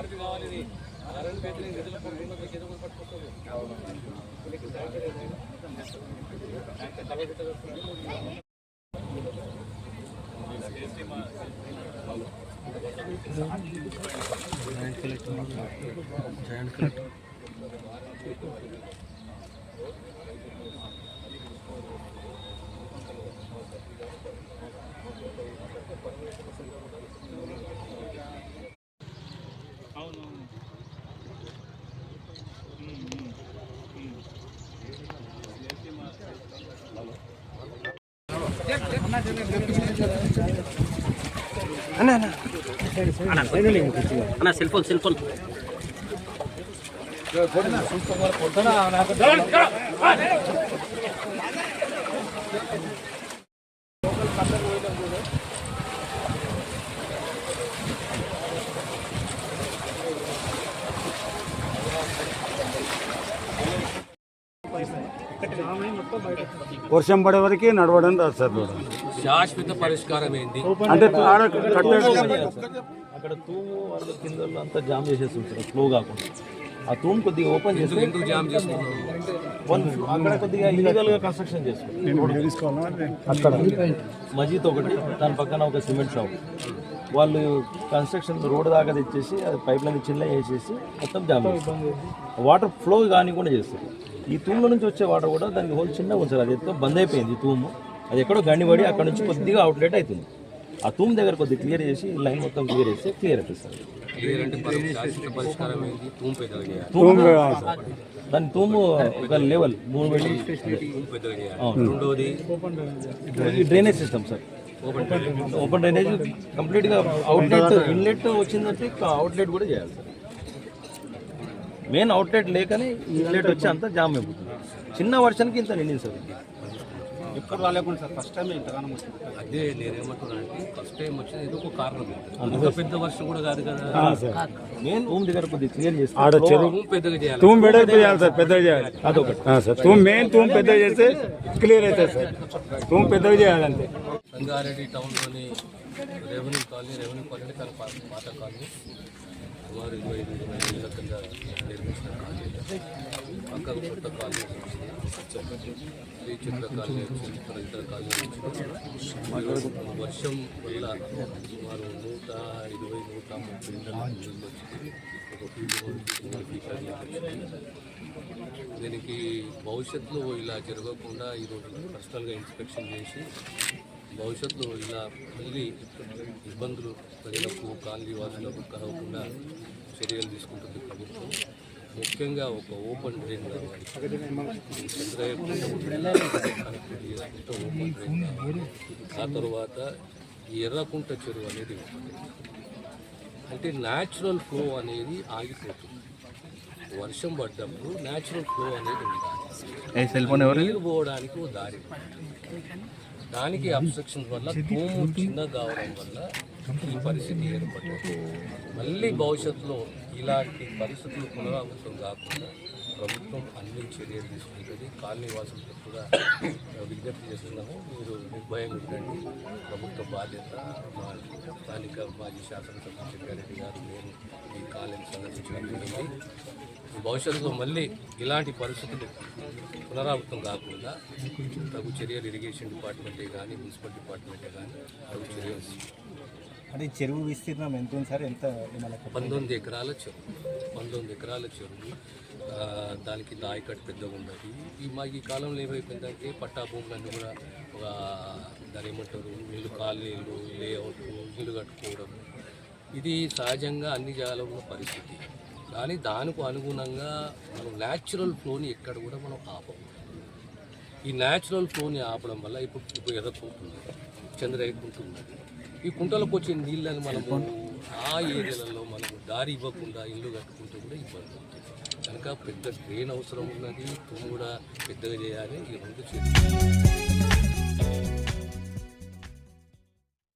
ఆర్పి కావాలి అరణ్ పేటని నిధులు పంపుకున్నది కలెక్టర్ జాయింట్ కలెక్టర్ அண்ணா அண்ணா. அண்ணா செல்ஃபோன் செல்ஃபோன் லோக்கல் వర్షం పడే వరకు నడవడం రాదు సార్. శాశ్వత పరిష్కారం ఏంది అంటే ఆడ కట్టేసి అక్కడ తూము వాళ్ళు కింద అంతా జామ్ చేసేసి ఉంటారు ఫ్లో కాకుండా. ఆ తూము కొద్దిగా ఓపెన్ చేసి ఎందుకు జామ్ వన్ ఫ్లో- అక్కడ కొద్దిగా ఇల్లీగల్గా కన్స్ట్రక్షన్ చేసుకుంటారు అక్కడ. మజీద్ ఒకటి దాని పక్కన ఒక సిమెంట్ షాప్. వాళ్ళు కన్స్ట్రక్షన్ రోడ్ దాకా తెచ్చేసి అది పైప్ లైన్ చిన్న వేసేసి మొత్తం జామ్ చేస్తారు. వాటర్ ఫ్లో కానికుండా చేస్తారు. ఈ తూముల నుంచి వచ్చే వాటర్ కూడా దానికి హోల్ చిన్నగా ఉంచారు అది ఎంతో బంద్ అయిపోయింది తూము. అది ఎక్కడో గండిపడి అక్కడ నుంచి కొద్దిగా అవుట్లెట్ అవుతుంది. ఆ తూము దగ్గర కొద్దిగా క్లియర్ చేసి లైన్ మొత్తం క్లియర్ చేస్తే క్లియర్ చేయాలి తూము దాని తూము ఒక లెవెల్ మూడు రెండోది drainage system sir. Open drainage. కంప్లీట్గా అవుట్లెట్ ఇన్లెట్ వచ్చిందంటే అవుట్లెట్ కూడా చేయాలి సార్. మెయిన్ అవుట్లెట్ లేకనే ఇన్లెట్ వచ్చి అంతా జామ్ అయిపోతుంది. చిన్న వర్షానికి ఇంత నిండింది సార్. ఎప్పుడు రాలేకుండా సార్ ఫస్ట్ టైం ఇంతగానో అదే నేనేమంటున్నా అంటే ఫస్ట్ టైం వచ్చింది ఏదో ఒక కారణం. అంత పెద్ద వర్షం కూడా కాదు కదా. మెయిన్ రూమ్ దగ్గర కొద్దిగా క్లియర్ చేస్తే ఆడ చెరువు తూము పెద్దగా చేయాలి. తూము పెద్ద చేయాలి సార్ పెద్దగా చేయాలి. అదొకటి. ఆ, సార్. తూము మెయిన్ తూము పెద్దగా చేస్తే క్లియర్ అవుతుంది సార్. తూము పెద్దగా చేయాలంతే సంగారెడ్డి టౌన్లోని రెవెన్యూ కాలనీ రెవెన్యూ కాలనీ తన పాత కాలనీ. సుమారు ఇరవై ఐదు ఇరవై ఐదు ఏళ్ళ కింద నిర్మించిన కాలేజీ. పక్కన కొత్త కాలేజీ శ్రీ చిత్ర కాలేజీ వచ్చింది. ఇతర కాలేజీ వర్షం వల్ల సుమారు నూట ఇరవై నూట ముప్పై ఇళ్ళ దీనికి భవిష్యత్తులో ఇలా జరగకుండా ఈరోజు పర్సనల్గా ఇన్స్పెక్షన్ చేసి భవిష్యత్తులో ఇలా మళ్ళీ ఇబ్బందులు ప్రజలకు కాలనీ వాసులకు కలగకుండా చర్యలు తీసుకుంటుంది ప్రభుత్వం. ముఖ్యంగా ఒక ఓపెన్ డ్రైన్ కావాలి. చంద్రయ్య ఓపెన్ డ్రైన్ కావాలి ఆ తర్వాత ఎర్రకుంట చెరువు అనేది. అంటే న్యాచురల్ ఫ్లో అనేది ఆగిపోతుంది. వర్షం పడ్డప్పుడు న్యాచురల్ ఫ్లో అనేది ఉండాలి. నీళ్ళు పోవడానికి దారి దానికి అబ్స్ట్రక్షన్ వల్ల తూము చిన్న కావడం వల్ల ఈ పరిస్థితి ఏర్పడింది. మళ్ళీ భవిష్యత్తులో ఇలాంటి పరిస్థితులు పునరావృతం కాకుండా ప్రభుత్వం అన్ని చర్యలు తీసుకుంటుంది. కాలనీ వాసులతో కూడా విజ్ఞప్తి చేస్తున్నాము. మీరు నిర్భయం ఉండండి ప్రభుత్వ బాధ్యత మా స్థానిక మాజీ శాసనసభ చెంగారెడ్డి గారు నేను ఈ కాలేజీ సందర్శించడం జరిగింది. భవిష్యత్తులో మళ్ళీ ఇలాంటి పరిస్థితులు పునరావృతం కాకుండా తగు చర్యలు ఇరిగేషన్ డిపార్ట్మెంటే కానీ మున్సిపల్ డిపార్ట్మెంటే కానీ తగు చర్యలు అంటే చెరువు విస్తీర్ణం ఎంత ఉంది సార్? ఎంత పంతొమ్మిది ఎకరాల చెరువు. పంతొమ్మిది ఎకరాల చెరువు. దానికి దాయకట్టు పెద్దగా ఉన్నది ఈ మా ఈ కాలంలో ఏమైపోయిందంటే పట్టా భూములన్నీ కూడా ఒక దాని ఏమంటారు? ఇల్లు కాలనీలు లేఅవుట్ ఇల్లు కట్టుకోవడం. ఇది సహజంగా అన్ని జాగాలో ఉన్న పరిస్థితి. కానీ దానికి అనుగుణంగా మనం న్యాచురల్ ఫ్లోని ఎక్కడ కూడా మనం ఆపం. ఈ న్యాచురల్ ఫ్లోని ఆపడం వల్ల ఇప్పుడు ఇప్పుడు ఎదకుంటుంది చంద్రయ్యకుంటున్నది ఈ కుంటలకు వచ్చే నీళ్ళని మనము ఆ ఏరియాలలో మనము దారి ఇవ్వకుండా ఇల్లు కట్టుకుంటూ కూడా ఇబ్బంది అవుతుంది. కనుక పెద్ద డ్రైన్ అవసరం ఉన్నది తుమ్ము కూడా పెద్దగా చేయాలి ఈ రెండు చేయాలి.